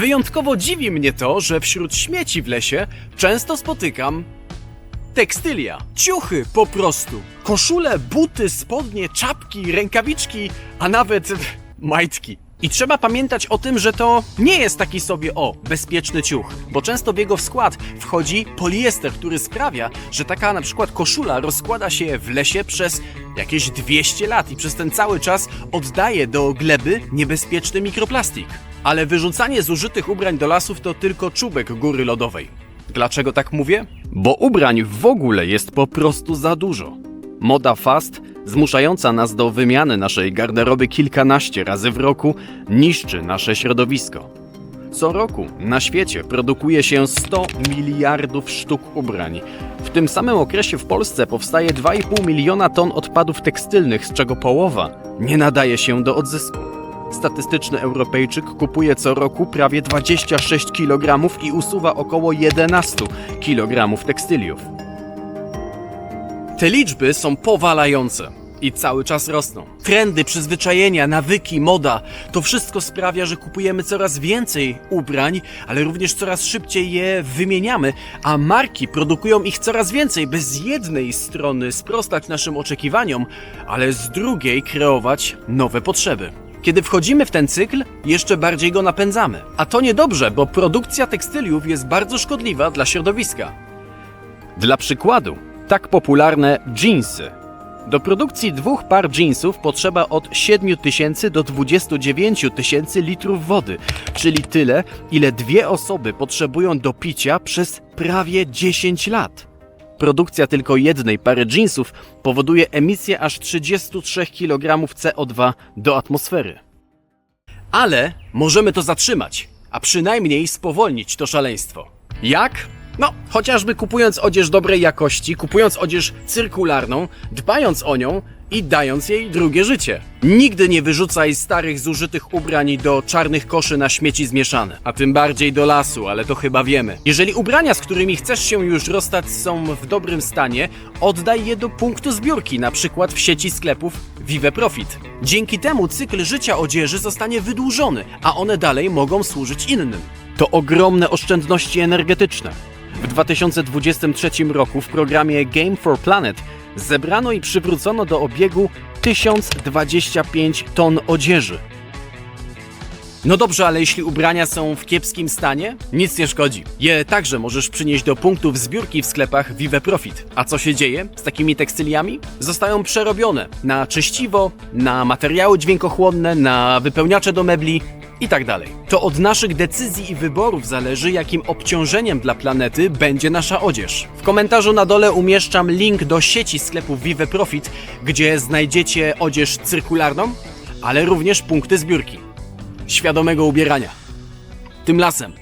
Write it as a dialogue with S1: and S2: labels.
S1: Wyjątkowo dziwi mnie to, że wśród śmieci w lesie często spotykam tekstylia, ciuchy po prostu. Koszule, buty, spodnie, czapki, rękawiczki, a nawet majtki. I trzeba pamiętać o tym, że to nie jest taki sobie o bezpieczny ciuch, bo często w jego skład wchodzi poliester, który sprawia, że taka na przykład koszula rozkłada się w lesie przez jakieś 200 lat i przez ten cały czas oddaje do gleby niebezpieczny mikroplastik. Ale wyrzucanie zużytych ubrań do lasów to tylko czubek góry lodowej. Dlaczego tak mówię? Bo ubrań w ogóle jest po prostu za dużo. Moda fast, zmuszająca nas do wymiany naszej garderoby kilkanaście razy w roku, niszczy nasze środowisko. Co roku na świecie produkuje się 100 miliardów sztuk ubrań. W tym samym okresie w Polsce powstaje 2,5 miliona ton odpadów tekstylnych, z czego połowa nie nadaje się do odzysku. Statystyczny Europejczyk kupuje co roku prawie 26 kg i usuwa około 11 kg tekstyliów. Te liczby są powalające i cały czas rosną. Trendy, przyzwyczajenia, nawyki, moda to wszystko sprawia, że kupujemy coraz więcej ubrań, ale również coraz szybciej je wymieniamy, a marki produkują ich coraz więcej, by z jednej strony sprostać naszym oczekiwaniom, ale z drugiej kreować nowe potrzeby. Kiedy wchodzimy w ten cykl, jeszcze bardziej go napędzamy. A to niedobrze, bo produkcja tekstyliów jest bardzo szkodliwa dla środowiska. Dla przykładu, tak popularne jeansy. Do produkcji dwóch par jeansów potrzeba od 7 tysięcy do 29 tysięcy litrów wody, czyli tyle, ile dwie osoby potrzebują do picia przez prawie 10 lat. Produkcja tylko jednej pary jeansów powoduje emisję aż 33 kg CO2 do atmosfery. Ale możemy to zatrzymać, a przynajmniej spowolnić to szaleństwo. Jak? No, chociażby kupując odzież dobrej jakości, kupując odzież cyrkularną, dbając o nią i dając jej drugie życie. Nigdy nie wyrzucaj starych, zużytych ubrań do czarnych koszy na śmieci zmieszane, a tym bardziej do lasu, ale to chyba wiemy. Jeżeli ubrania, z którymi chcesz się już rozstać, są w dobrym stanie, oddaj je do punktu zbiórki, na przykład w sieci sklepów Vive Profit. Dzięki temu cykl życia odzieży zostanie wydłużony, a one dalej mogą służyć innym. To ogromne oszczędności energetyczne. W 2023 roku w programie Game for Planet zebrano i przywrócono do obiegu 1025 ton odzieży. No dobrze, ale jeśli ubrania są w kiepskim stanie, nic nie szkodzi. Je także możesz przynieść do punktów zbiórki w sklepach Vive Profit. A co się dzieje z takimi tekstyliami? Zostają przerobione na czyściwo, na materiały dźwiękochłonne, na wypełniacze do mebli i tak dalej. To od naszych decyzji i wyborów zależy, jakim obciążeniem dla planety będzie nasza odzież. W komentarzu na dole umieszczam link do sieci sklepów Vive Profit, gdzie znajdziecie odzież cyrkularną, ale również punkty zbiórki świadomego ubierania. Tymczasem